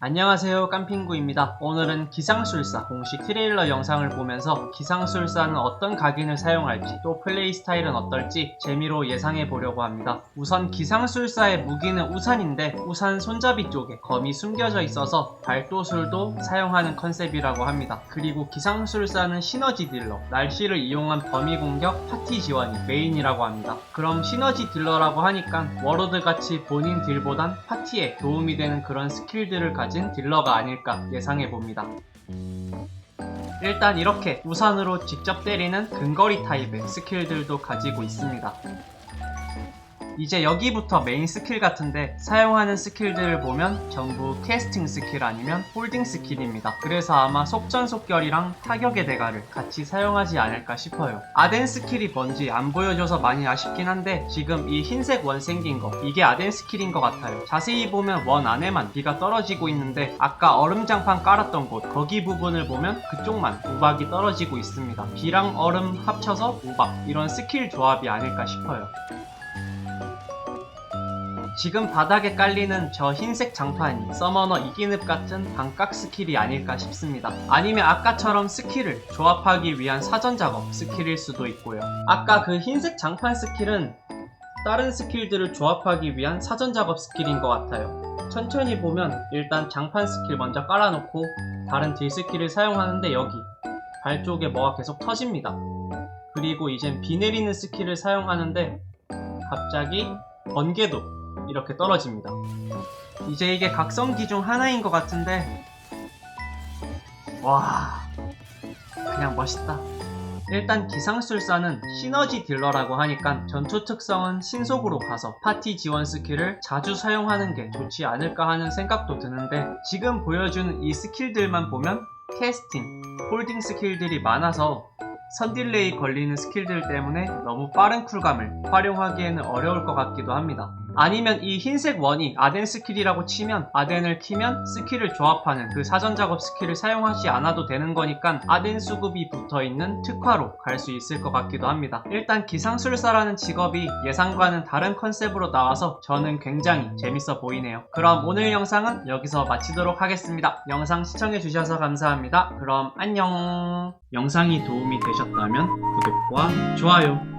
안녕하세요 깜핑구입니다. 오늘은 기상술사 공식 트레일러 영상을 보면서 기상술사는 어떤 각인을 사용할지 또 플레이 스타일은 어떨지 재미로 예상해 보려고 합니다. 우선 기상술사의 무기는 우산인데 우산 손잡이 쪽에 검이 숨겨져 있어서 발도술도 사용하는 컨셉이라고 합니다. 그리고 기상술사는 시너지 딜러, 날씨를 이용한 범위 공격, 파티 지원이 메인이라고 합니다. 그럼 시너지 딜러라고 하니까 워로드 같이 본인 딜보단 파티에 도움이 되는 그런 스킬들을 가진 딜러가 아닐까 예상해 봅니다. 일단 이렇게 우산으로 직접 때리는 근거리 타입의 스킬들도 가지고 있습니다. 이제 여기부터 메인 스킬 같은데 사용하는 스킬들을 보면 전부 캐스팅 스킬 아니면 홀딩 스킬입니다. 그래서 아마 속전속결이랑 타격의 대가를 같이 사용하지 않을까 싶어요. 아덴 스킬이 뭔지 안 보여줘서 많이 아쉽긴 한데 지금 이 흰색 원 생긴 거 이게 아덴 스킬인 것 같아요. 자세히 보면 원 안에만 비가 떨어지고 있는데 아까 얼음장판 깔았던 곳 거기 부분을 보면 그쪽만 우박이 떨어지고 있습니다. 비랑 얼음 합쳐서 우박 이런 스킬 조합이 아닐까 싶어요. 지금 바닥에 깔리는 저 흰색 장판이 서머너 이기늪 같은 반각 스킬이 아닐까 싶습니다. 아니면 아까처럼 스킬을 조합하기 위한 사전 작업 스킬일 수도 있고요. 아까 그 흰색 장판 스킬은 다른 스킬들을 조합하기 위한 사전 작업 스킬인 것 같아요. 천천히 보면 일단 장판 스킬 먼저 깔아놓고 다른 딜 스킬을 사용하는데 여기 발 쪽에 뭐가 계속 터집니다. 그리고 이젠 비 내리는 스킬을 사용하는데 갑자기 번개도 이렇게 떨어집니다. 이제 이게 각성기 중 하나인 것 같은데 와 그냥 멋있다. 일단 기상술사는 시너지 딜러라고 하니까 전투 특성은 신속으로 가서 파티 지원 스킬을 자주 사용하는 게 좋지 않을까 하는 생각도 드는데 지금 보여주는 이 스킬들만 보면 캐스팅, 홀딩 스킬들이 많아서 선딜레이 걸리는 스킬들 때문에 너무 빠른 쿨감을 활용하기에는 어려울 것 같기도 합니다. 아니면 이 흰색 원이 아덴 스킬이라고 치면 아덴을 키면 스킬을 조합하는 그 사전 작업 스킬을 사용하지 않아도 되는 거니까 아덴 수급이 붙어 있는 특화로 갈 수 있을 것 같기도 합니다. 일단 기상술사라는 직업이 예상과는 다른 컨셉으로 나와서 저는 굉장히 재밌어 보이네요. 그럼 오늘 영상은 여기서 마치도록 하겠습니다. 영상 시청해주셔서 감사합니다. 그럼 안녕. 영상이 도움이 되셨다면 구독과 좋아요